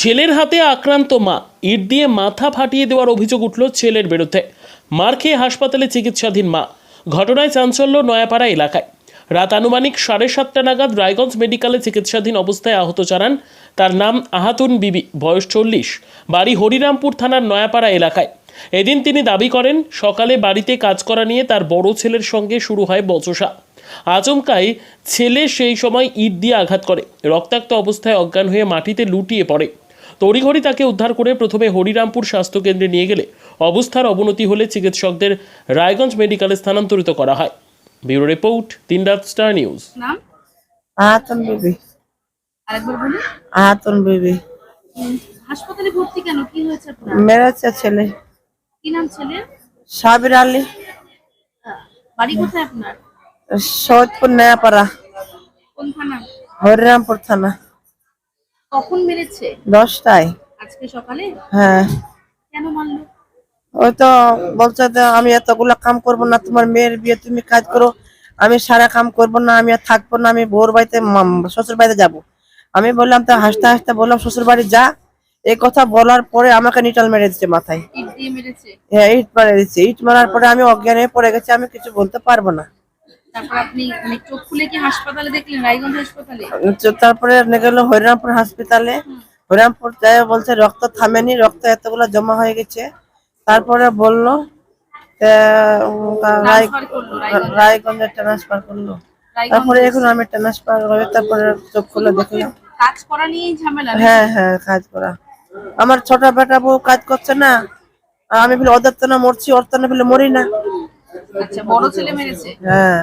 ছেলের হাতে আক্রান্ত মা, ইট দিয়ে মাথা ফাটিয়ে দেওয়ার অভিযোগ উঠল ছেলের বিরুদ্ধে। মার খেয়ে হাসপাতালে চিকিৎসাধীন মা। ঘটনায় চাঞ্চল্য নয়াপাড়া এলাকায়। রাত আনুমানিক সাড়ে সাতটা নাগাদ রায়গঞ্জ মেডিকেলে চিকিৎসাধীন অবস্থায় আহত চারান তার নাম আহাতুন বিবি, বয়স চল্লিশ, বাড়ি হরিরামপুর থানার নয়াপাড়া এলাকায়। এদিন তিনি দাবি করেন, সকালে বাড়িতে কাজ করা নিয়ে তার বড় ছেলের সঙ্গে শুরু হয় বচসা। আচমকাই ছেলে সেই সময় ইট দিয়ে আঘাত করে। রক্তাক্ত অবস্থায় অজ্ঞান হয়ে মাটিতে লুটিয়ে পড়ে। তড়িঘড়ি তাকে উদ্ধার করে প্রথমে হরিরামপুর স্বাস্থ্যকেন্দ্রে নিয়ে গেলে অবস্থার অবনতি হলে চিকিৎসকদের রায়গঞ্জ মেডিকেলে স্থানান্তরিত করা হয়। ব্যুরো রিপোর্ট তিন রাত স্টার নিউজ। নাম? আহাতন বিবি। আরেকবার বলি আহাতন বিবি। হাসপাতালে ভর্তি কেন? কি হয়েছে আপনার? মেরেছে ছেলে। কি নাম ছেলের সাবির আলী। বাড়ি কোথায় আপনার? সৈয়দপুর নয়াপাড়া। কোন থানা? হরিরামপুর থানা। কখন মেরেছে দশটায়। আজকে সকালে? হ্যাঁ। কেন মারলো ওই তো বলছে যে আমি এতগুলা কাম করব না তোমার মেয়ের বিয়ে তুমি কাজ করো। আমি সারা কাম করব না আমি আর থাকব না আমি বোর বাড়িতে শ্বশুর বাড়িতে যাব। আমি বললাম তো হাসতে হাসতে বললাম শ্বশুর বাড়ি যা। এই কথা বলার পরে আমাকে নিটাল মেরে দিচ্ছে মাথায়। হ্যাঁ ইট মারে দিচ্ছে। ইট মারার পরে আমি অজ্ঞান হয়ে পড়ে গেছি আমি কিছু বলতে পারব না। তারপর আপনি মানে চোখ খুলে কি হাসপাতালে দেখলেন? রায়গঞ্জ হাসপাতালে? তারপরে নিয়ে গেল হরিরামপুর হসপিটালে হরিরামপুর যাই বলছে রক্ত থামেনি রক্ত এতগুলো জমা হয়ে গেছে। তারপরে বলল রায়গঞ্জ। ট্রান্সফার করল। তারপরে এখন আমি ট্রান্সফার হয়ে তারপরে চোখ খুলে দেখলাম। কাজ করা নিয়েই ঝামেলা হ্যাঁ হ্যাঁ কাজ করা। আমার ছোট বেটা বউ কাজ করছে না। আমি বলি ওদের তো না মরছি ওর তো না বলে মরি না। আচ্ছা বড় ছেলে মেরেছে? হ্যাঁ।